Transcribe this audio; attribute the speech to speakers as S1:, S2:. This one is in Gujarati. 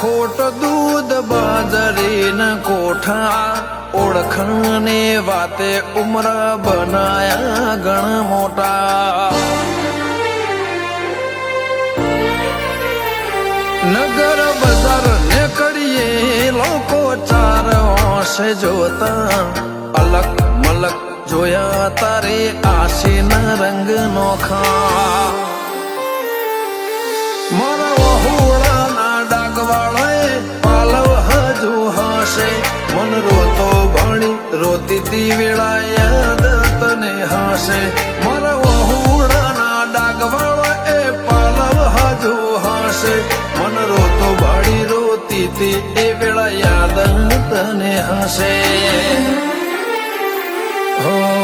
S1: ખોટ દૂધ બાજરીન કોઠા ઓળખને વાતે ઉમર બનાયા ગણ મોટા. નગર બજાર ને કરીએ લોકો ચાર વાંસે જોતા. અલગ મલક જોયા તારે આશીના રંગ નોખા ભણી રોતી તી વેળા યાદ તને હશે. મારા વહુડાના ડાગવાળો એ પાલવ હજુ હશે. મન રોતો ભણી રોતી તી એ વેળા યાદ તને હશે. હો